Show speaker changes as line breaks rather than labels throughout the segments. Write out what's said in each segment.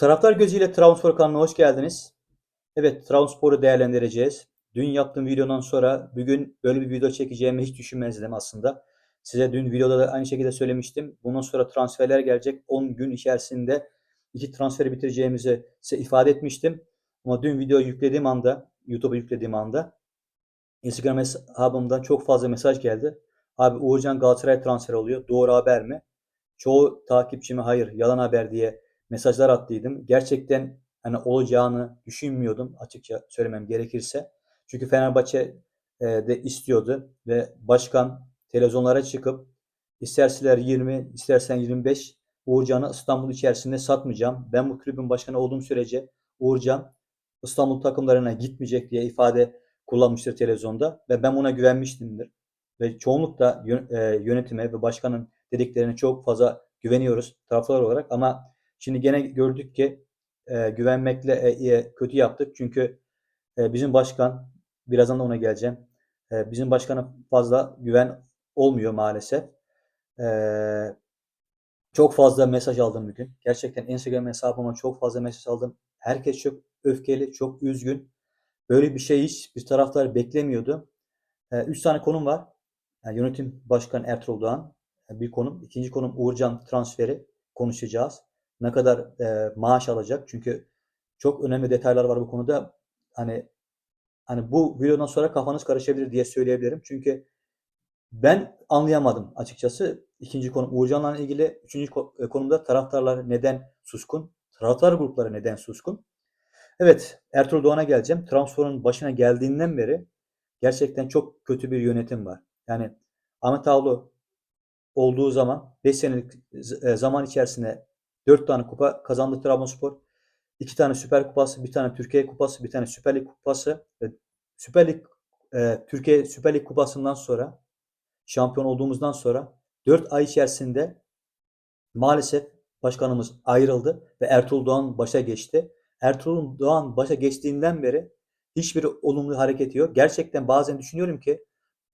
Taraftar gözüyle Trabzonspor kanalına hoş geldiniz. Evet, Trabzonspor'u değerlendireceğiz. Dün yaptığım videodan sonra bugün böyle bir video çekeceğimi hiç düşünmezdim aslında. Size dün videoda da aynı şekilde söylemiştim. Bundan sonra transferler gelecek. 10 gün içerisinde iki transferi bitireceğimizi size ifade etmiştim. Ama dün videoyu yüklediğim anda, YouTube'a yüklediğim anda Instagram hesabımdan çok fazla mesaj geldi. Abi Uğurcan Galatasaray transferi oluyor. Doğru haber mi? Çoğu takipçime hayır yalan haber diye mesajlar attıydım. Gerçekten hani olacağını düşünmüyordum açıkça söylemem gerekirse. Çünkü Fenerbahçe e, de istiyordu ve başkan televizyonlara çıkıp isterseler 20, istersen 25 Uğurcan'ı İstanbul içerisinde satmayacağım. Ben bu kulübün başkanı olduğum sürece Uğurcan İstanbul takımlarına gitmeyecek diye ifade kullanmıştır televizyonda ve ben buna güvenmiştimdir. Ve çoğunlukla e, yönetime ve başkanın dediklerine çok fazla güveniyoruz taraftar olarak ama şimdi gene gördük ki e, güvenmekle e, e, kötü yaptık. Çünkü e, bizim başkan birazdan da ona geleceğim. E, bizim başkana fazla güven olmuyor maalesef. E, çok fazla mesaj aldım bugün. Gerçekten Instagram hesabıma çok fazla mesaj aldım. Herkes çok öfkeli, çok üzgün. Böyle bir şey hiç bir taraftar beklemiyordu. E, üç tane konum var. Yani yönetim başkanı Ertuğrul Doğan e, bir konum. İkinci konum Uğurcan transferi konuşacağız. Ne kadar e, maaş alacak? Çünkü çok önemli detaylar var bu konuda. Hani hani bu videodan sonra kafanız karışabilir diye söyleyebilirim. Çünkü ben anlayamadım açıkçası. İkinci konu Uğurcan'la ilgili. Üçüncü e, konumda taraftarlar neden suskun? Taraftar grupları neden suskun? Evet, Ertuğrul Doğan'a geleceğim. Trabzonspor'un başına geldiğinden beri gerçekten çok kötü bir yönetim var. Yani Ahmet Ağaoğlu olduğu zaman 5 senelik e, zaman içerisinde 4 tane kupa kazandı Trabzonspor. 2 tane Süper Kupası, bir tane Türkiye Kupası, bir tane Süper Lig Kupası Süper Lig e, Türkiye Süper Lig Kupası'ndan sonra şampiyon olduğumuzdan sonra 4 ay içerisinde maalesef başkanımız ayrıldı ve Ertuğrul Doğan başa geçti. Ertuğrul Doğan başa geçtiğinden beri hiçbir olumlu hareket yok. Gerçekten bazen düşünüyorum ki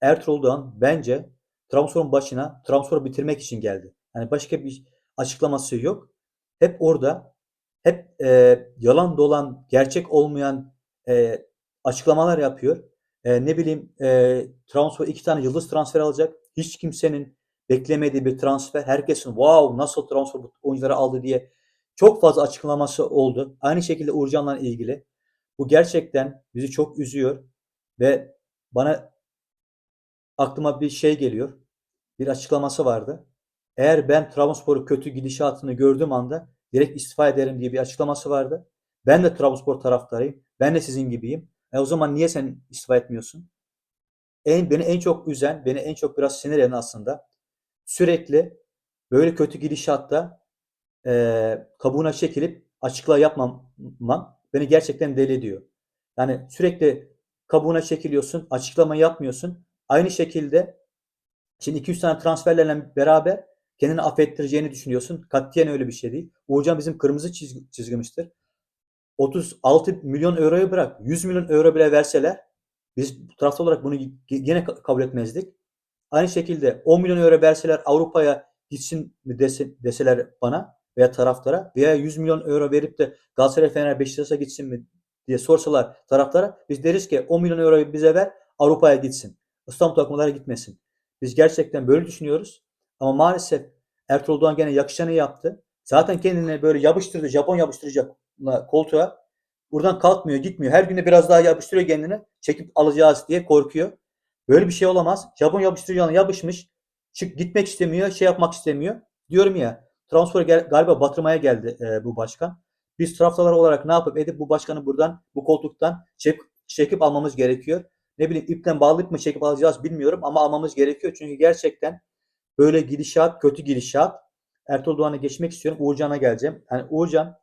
Ertuğrul Doğan bence Trabzonspor'un başına Trabzonspor'u bitirmek için geldi. Yani başka bir açıklaması yok. Hep orada hep e, yalan dolan, gerçek olmayan e, açıklamalar yapıyor. E, ne bileyim e, Trabzonspor iki tane yıldız transfer alacak. Hiç kimsenin beklemediği bir transfer. Herkesin wow nasıl Trabzonspor bu oyuncuları aldı diye çok fazla açıklaması oldu. Aynı şekilde Uğurcan'la ilgili. Bu gerçekten bizi çok üzüyor ve bana aklıma bir şey geliyor. Bir açıklaması vardı. Eğer ben Trabzonspor'u kötü gidişatını gördüğüm anda direkt istifa ederim diye bir açıklaması vardı. Ben de Trabzonspor taraftarıyım. Ben de sizin gibiyim. E o zaman niye sen istifa etmiyorsun? En, beni en çok üzen, beni en çok biraz sinir eden aslında sürekli böyle kötü gidişatta eee kabuğuna çekilip açıklama yapmamam beni gerçekten deli ediyor. Yani sürekli kabuğuna çekiliyorsun, açıklama yapmıyorsun. Aynı şekilde şimdi 2-3 tane transferlerle beraber kendini affettireceğini düşünüyorsun. Katiyen öyle bir şey değil. Uğurcan bizim kırmızı çizgi, çizgimizdir. 36 milyon euroyu bırak. 100 milyon euro bile verseler biz taraftar olarak bunu yine kabul etmezdik. Aynı şekilde 10 milyon euro verseler Avrupa'ya gitsin deseler bana veya taraftara veya 100 milyon euro verip de Galatasaray Fener Beşiktaş'a gitsin mi diye sorsalar taraftara biz deriz ki 10 milyon euroyu bize ver Avrupa'ya gitsin. İstanbul takımlara gitmesin. Biz gerçekten böyle düşünüyoruz. Ama maalesef Ertuğrul Doğan gene yakışanı yaptı. Zaten kendine böyle yapıştırdı, Japon yapıştıracak koltuğa. Buradan kalkmıyor, gitmiyor. Her gün de biraz daha yapıştırıyor kendini. Çekip alacağız diye korkuyor. Böyle bir şey olamaz. Japon yapıştırıcılarına yapışmış. Çık gitmek istemiyor, şey yapmak istemiyor. Diyorum ya, transfer galiba batırmaya geldi e, bu başkan. Biz taraftarlar olarak ne yapıp edip bu başkanı buradan, bu koltuktan çek, çekip almamız gerekiyor. Ne bileyim ipten bağlayıp mı çekip alacağız bilmiyorum ama almamız gerekiyor. Çünkü gerçekten böyle gidişat, kötü gidişat. Ertuğrul Doğan'a geçmek istiyorum. Uğurcan'a geleceğim. Yani Uğurcan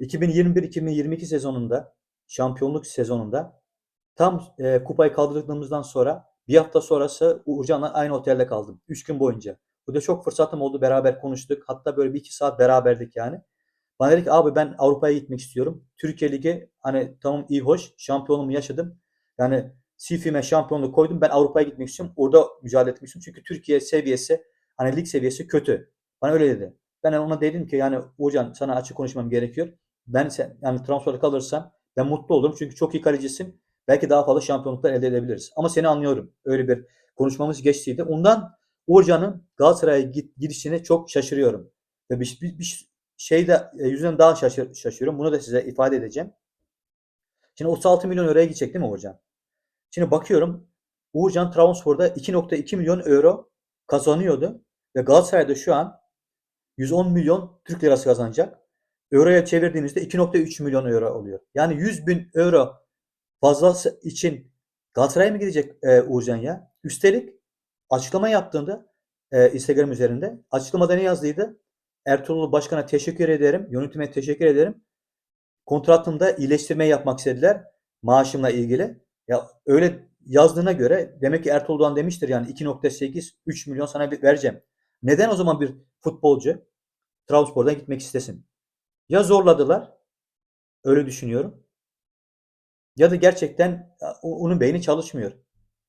2021-2022 sezonunda, şampiyonluk sezonunda tam e, kupayı kaldırdığımızdan sonra bir hafta sonrası Uğurcan'la aynı otelde kaldım. Üç gün boyunca. Bu da çok fırsatım oldu. Beraber konuştuk. Hatta böyle bir iki saat beraberdik yani. Bana dedi ki abi ben Avrupa'ya gitmek istiyorum. Türkiye Ligi hani tamam iyi hoş. Şampiyonumu yaşadım. Yani CF'ime şampiyonluğu koydum. Ben Avrupa'ya gitmek istiyorum. Orada mücadele etmek istiyorum. Çünkü Türkiye seviyesi hani lig seviyesi kötü. Bana öyle dedi. Ben ona dedim ki yani hocam sana açık konuşmam gerekiyor. ben sen, yani transferde kalırsan ben mutlu olurum. Çünkü çok iyi kalecisin. Belki daha fazla şampiyonluklar elde edebiliriz. Ama seni anlıyorum. Öyle bir konuşmamız geçtiydi. Ondan Uğurcan'ın Galatasaray'a git, gidişine çok şaşırıyorum. Ve bir, bir, bir şeyde e, yüzünden daha şaşır, şaşırıyorum. Bunu da size ifade edeceğim. Şimdi 36 milyon euroya gidecek değil mi Uğurcan? Şimdi bakıyorum Uğurcan Trabzonspor'da 2.2 milyon euro kazanıyordu. Ve Galatasaray'da şu an 110 milyon Türk lirası kazanacak. Euroya çevirdiğimizde 2.3 milyon euro oluyor. Yani 100 bin euro fazlası için Galatasaray'a mı gidecek e, Uğurcan ya? Üstelik açıklama yaptığında e, Instagram üzerinde açıklamada ne yazdıydı? Ertuğrul Başkan'a teşekkür ederim. Yönetime teşekkür ederim. Kontratımda iyileştirme yapmak istediler. Maaşımla ilgili. Ya öyle yazdığına göre demek ki Ertuğrul Doğan demiştir yani 2.8 3 milyon sana bir vereceğim. Neden o zaman bir futbolcu Trabzonspor'dan gitmek istesin? Ya zorladılar. Öyle düşünüyorum. Ya da gerçekten onun beyni çalışmıyor.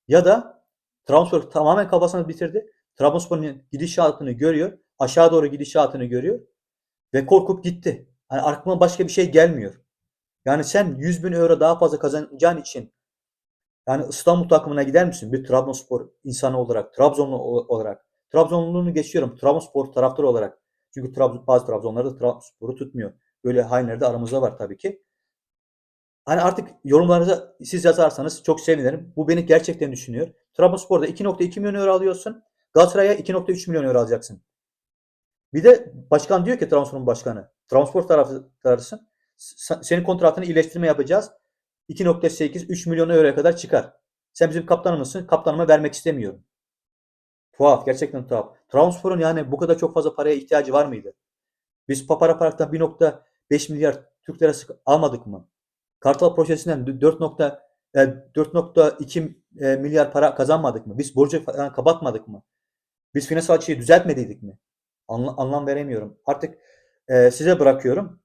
Ya da Trabzonspor tamamen kafasını bitirdi. Trabzonspor'un gidişatını görüyor. Aşağı doğru gidişatını görüyor. Ve korkup gitti. Hani aklıma başka bir şey gelmiyor. Yani sen 100 bin euro daha fazla kazanacağın için yani İstanbul takımına gider misin? Bir Trabzonspor insanı olarak, Trabzonlu olarak. Trabzonluluğunu geçiyorum. Trabzonspor taraftarı olarak. Çünkü Trabzon, bazı Trabzonlar da Trabzonspor'u tutmuyor. Böyle hainler de aramızda var tabii ki. Hani artık yorumlarınızı siz yazarsanız çok sevinirim. Bu beni gerçekten düşünüyor. Trabzonspor'da 2.2 milyon euro alıyorsun. Galatasaray'a 2.3 milyon euro alacaksın. Bir de başkan diyor ki Trabzonspor başkanı. Trabzonspor taraftarısın. Senin kontratını iyileştirme yapacağız. 2.8 3 milyon euroya kadar çıkar. Sen bizim kaptanımızsın. Kaptanıma vermek istemiyorum. Tuhaf. Gerçekten tuhaf. Trabzonspor'un yani bu kadar çok fazla paraya ihtiyacı var mıydı? Biz Papara Park'tan 1.5 milyar Türk lirası almadık mı? Kartal projesinden 4. 4.2 e, milyar para kazanmadık mı? Biz borcu kapatmadık mı? Biz finansal açıyı düzeltmediydik mi? Anla, anlam veremiyorum. Artık e, size bırakıyorum.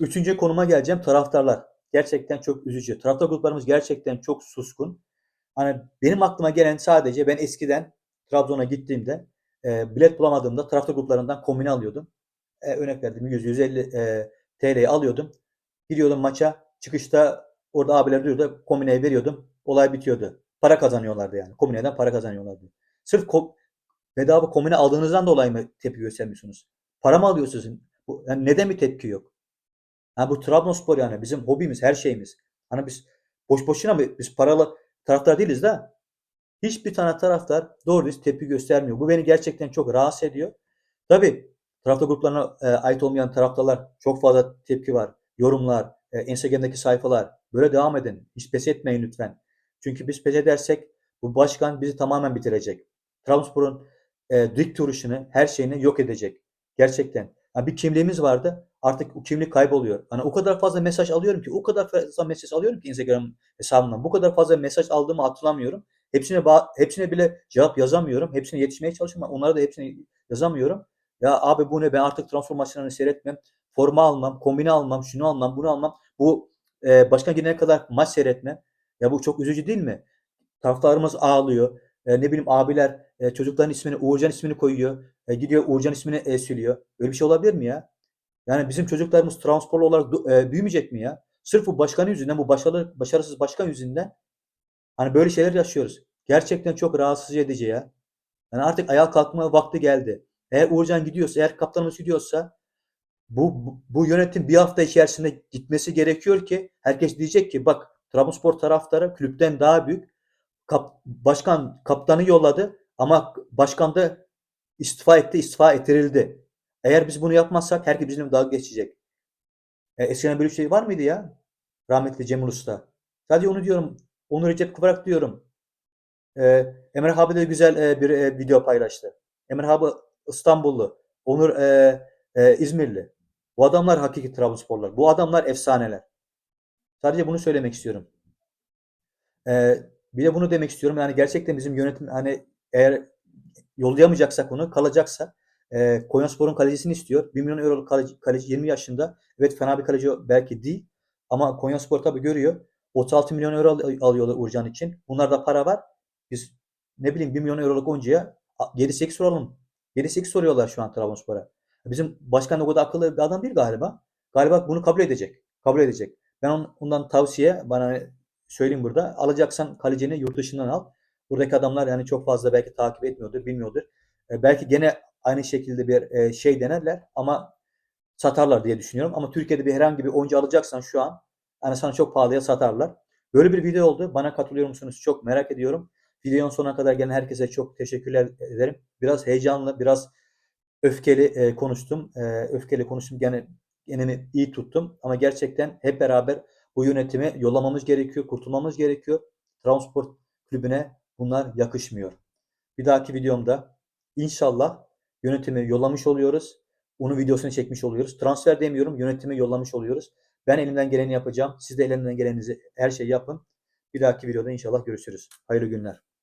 Üçüncü konuma geleceğim. Taraftarlar. Gerçekten çok üzücü. Taraftar gruplarımız gerçekten çok suskun. Hani benim aklıma gelen sadece ben eskiden Trabzon'a gittiğimde e, bilet bulamadığımda taraftar gruplarından komini alıyordum. E, örnek verdim 100-150 e, TL'yi alıyordum. Gidiyordum maça. Çıkışta orada abiler diyordu. Kombineye veriyordum. Olay bitiyordu. Para kazanıyorlardı yani. Kombineden para kazanıyorlardı. Sırf ko bedava kombine aldığınızdan dolayı mı tepki göstermiyorsunuz? Para mı alıyorsunuz? Yani neden bir tepki yok? Yani bu Trabzonspor yani bizim hobimiz, her şeyimiz. Hani biz boş boşuna mı biz paralı taraftar değiliz da hiçbir tane taraftar doğru düz tepki göstermiyor. Bu beni gerçekten çok rahatsız ediyor. Tabii taraftar gruplarına e, ait olmayan taraftarlar çok fazla tepki var yorumlar, e, Instagram'daki sayfalar böyle devam edin. Hiç pes etmeyin lütfen. Çünkü biz pes edersek bu başkan bizi tamamen bitirecek. Trabzonspor'un e, dik duruşunu, her şeyini yok edecek. Gerçekten. Yani bir kimliğimiz vardı. Artık o kimlik kayboluyor. Hani o kadar fazla mesaj alıyorum ki, o kadar fazla mesaj alıyorum ki Instagram hesabımdan. Bu kadar fazla mesaj aldığımı hatırlamıyorum. Hepsine hepsine bile cevap yazamıyorum. Hepsine yetişmeye çalışıyorum. Onlara da hepsine yazamıyorum. Ya abi bu ne? Ben artık transfer maçlarını seyretmem forma almam, kombine almam, şunu almam, bunu almam. Bu e, başkan gidene kadar maç seyretme. Ya bu çok üzücü değil mi? Taraftarımız ağlıyor. E, ne bileyim abiler e, çocukların ismini, Uğurcan ismini koyuyor. E, gidiyor Uğurcan ismini e, siliyor. Böyle bir şey olabilir mi ya? Yani bizim çocuklarımız transporlu olarak e, büyümeyecek mi ya? Sırf bu başkanı yüzünden, bu başarılı, başarısız başkan yüzünden hani böyle şeyler yaşıyoruz. Gerçekten çok rahatsız edici ya. Yani artık ayağa kalkma vakti geldi. Eğer Uğurcan gidiyorsa, eğer kaptanımız gidiyorsa bu, bu, bu yönetim bir hafta içerisinde gitmesi gerekiyor ki herkes diyecek ki bak Trabzonspor taraftarı kulüpten daha büyük. Kap, başkan kaptanı yolladı ama başkan da istifa etti, istifa ettirildi. Eğer biz bunu yapmazsak herkes bizimle dalga geçecek. E, eskiden böyle bir şey var mıydı ya? Rahmetli Cemil Usta. Sadece onu diyorum. Onur Recep Kıvrak diyorum. E, Emre abi de güzel e, bir e, video paylaştı. Emre abi İstanbullu. Onur e, e, İzmirli. Bu adamlar hakiki Trabzonsporlar. Bu adamlar efsaneler. Sadece bunu söylemek istiyorum. Ee, bir de bunu demek istiyorum. Yani gerçekten bizim yönetim hani eğer yollayamayacaksak onu kalacaksa e, Konyaspor'un kalecisini istiyor. 1 milyon euroluk kaleci, kaleci 20 yaşında. Evet fena bir kaleci belki değil. Ama Konyaspor tabii görüyor. 36 milyon euro al- alıyorlar Uğurcan için. Bunlarda para var. Biz ne bileyim 1 milyon euroluk oyuncuya 7-8 soralım. 7-8 soruyorlar şu an Trabzonspor'a. Bizim başkan o kadar akıllı bir adam değil galiba. galiba bunu kabul edecek. Kabul edecek. Ben on- ondan tavsiye bana söyleyeyim burada. Alacaksan kalecini yurt dışından al. Buradaki adamlar yani çok fazla belki takip etmiyordur, bilmiyordur. E, belki gene aynı şekilde bir e, şey denerler ama satarlar diye düşünüyorum. Ama Türkiye'de bir herhangi bir oyuncu alacaksan şu an yani sana çok pahalıya satarlar. Böyle bir video oldu. Bana katılıyor musunuz? Çok merak ediyorum. Videonun sonuna kadar gelen herkese çok teşekkürler ederim. Biraz heyecanlı, biraz öfkeli e, konuştum. E, öfkeli konuştum. Gene enemi iyi tuttum. Ama gerçekten hep beraber bu yönetimi yollamamız gerekiyor, kurtulmamız gerekiyor. Transport kulübüne bunlar yakışmıyor. Bir dahaki videomda inşallah yönetimi yollamış oluyoruz. Onun videosunu çekmiş oluyoruz. Transfer demiyorum, yönetimi yollamış oluyoruz. Ben elimden geleni yapacağım. Siz de elimden geleninizi her şeyi yapın. Bir dahaki videoda inşallah görüşürüz. Hayırlı günler.